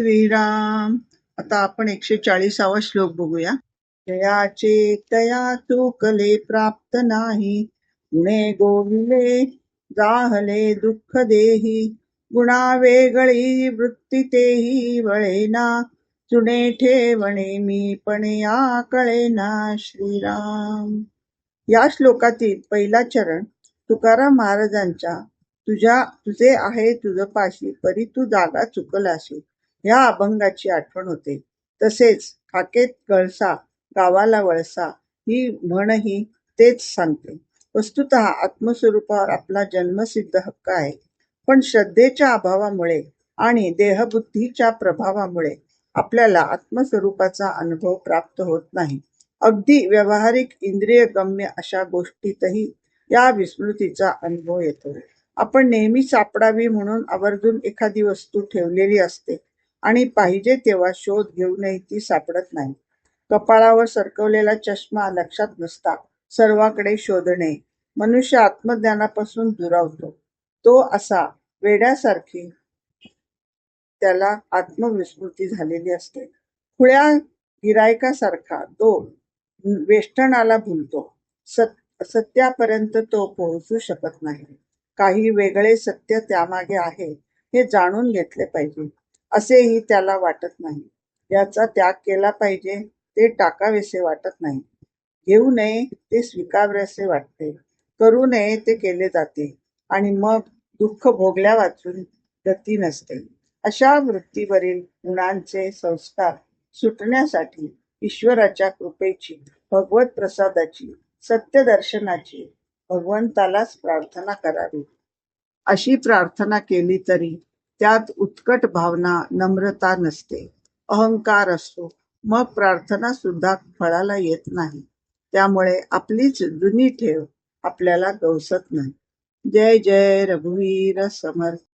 श्रीराम. आता आपण एकशे चाळीसावा श्लोक बघूया. जयाचे तया चुकले प्राप्त नाही. गुणे गोविले जाहले दुःख देही. गुणा वेगळी वृत्ती तेही वळेना. चुणे ठेवणे मी पण या कळेना श्रीराम. या श्लोकातील पहिला चरण तुकाराम महाराजांच्या तुझ्या तुझे आहे तुझं पाशी परी तू जागा चुकलाशी ह्या अभंगाची आठवण होते. तसेच खाकेत कळसा गावाला वळसा ही म्हणही तेच सांगते. वस्तुत आत्मस्वरूपावर आपला जन्मसिद्ध हक्क आहे. पण श्रद्धेच्या अभावामुळे आणि देहबुद्धीच्या प्रभावामुळे आपल्याला आत्मस्वरूपाचा अनुभव प्राप्त होत नाही. अगदी व्यावहारिक इंद्रिय गम्य अशा गोष्टीतही या विस्मृतीचा अनुभव येतो. आपण नेहमी सापडावी म्हणून आवर्जून एखादी वस्तू ठेवलेली असते. आणि पाहिजे तेव्हा शोध घेऊनही ती सापडत नाही. कपाळावर सरकवलेला चष्मा लक्षात नसता. सर्वाकडे शोधणे. मनुष्य आत्मज्ञानापासून दुरावतो. तो असा वेड्यासारखी त्याला आत्मविस्मृती झालेली असते. खुळ्या गिरायकासारखा तो वेष्टणाला भुलतो. सत सत्यापर्यंत तो पोहोचू शकत नाही. काही वेगळे सत्य त्यामागे आहे हे जाणून घेतले पाहिजे. असेही त्याला वाटत नाही. याचा त्याग केला पाहिजे ते टाकावेसे वाटत नाही. घेऊ नये ते स्वीकारावेसे वाटते. करू नये ते केले जाते. आणि मग दुःख भोगल्या वाचून गती नसते. अशा वृत्तीवरील गुणांचे संस्कार सुटण्यासाठी ईश्वराच्या कृपेची भगवत प्रसादाची सत्य दर्शनाची भगवंतालाच प्रार्थना करावी. अशी प्रार्थना केली तरी त्यात उत्कट भावना नम्रता नसते. अहंकार असतो. मग प्रार्थना सुद्धा फळाला येत नाही. त्यामुळे आपलीच जुनी ठेव आपल्याला गवसत नाही. जय जय रघुवीर समर्थ.